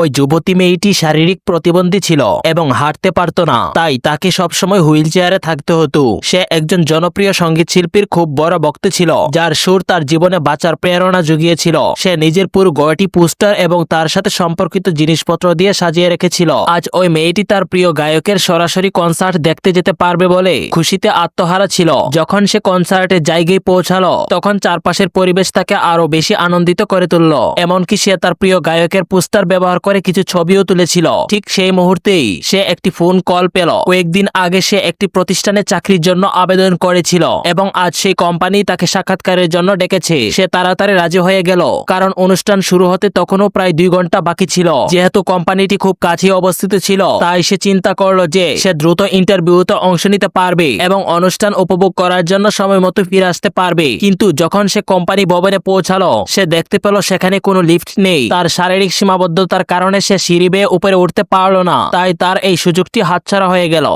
ওই যুবতী মেয়েটি শারীরিক প্রতিবন্ধী ছিল এবং হাঁটতে পারত না। তাই তাকে সবসময় হুইল চেয়ারে থাকতে হতো। সে একজন জনপ্রিয় সংগীত শিল্পীর খুব বড় ভক্ত ছিল, যার সুর তার জীবনে বাঁচার প্রেরণা জুগিয়েছিল। সে নিজের পুরো গয়টি পোস্টার এবং তার সাথে সম্পর্কিত জিনিসপত্র দিয়ে সাজিয়ে রেখেছিল। আজ ওই মেয়েটি তার প্রিয় গায়কের সরাসরি কনসার্ট দেখতে যেতে পারবে বলে খুশিতে আত্মহারা ছিল। যখন সে কনসার্টের জায়গায় পৌঁছালো, তখন চারপাশের পরিবেশ তাকে আরও বেশি আনন্দিত করে তুলল। এমনকি সে তার প্রিয় গায়কের পোস্টার ব্যবহার করে কিছু ছবিও তুলেছিল। ঠিক সেই মুহূর্তেই সে একটি ফোন কল পেল। কয়েকদিন আগে সে একটি প্রতিষ্ঠানে চাকরির জন্য আবেদন করেছিল এবং আজ সেই কোম্পানি তাকে সাক্ষাৎকারের জন্য ডেকেছে। সে তাড়াতাড়ি রাজি হয়ে গেল, কারণ অনুষ্ঠান শুরু হতে তখনও প্রায় দুই ঘণ্টা বাকি ছিল। যেহেতু কোম্পানিটি খুব কাছে অবস্থিত ছিল, তাই সে চিন্তা করল যে সে দ্রুত ইন্টারভিউতে অংশ নিতে পারবে এবং অনুষ্ঠান উপভোগ করার জন্য সময় মতো ফিরে আসতে পারবে। কিন্তু যখন সে কোম্পানি ভবনে পৌঁছালো, সে দেখতে পেল সেখানে কোনো লিফট নেই। তার শারীরিক সীমাবদ্ধতার কারণে সে সিঁড়ি বেয়ে উপরে উঠতে পারল না, তাই তার এই সুযোগটি হাতছাড়া হয়ে গেল।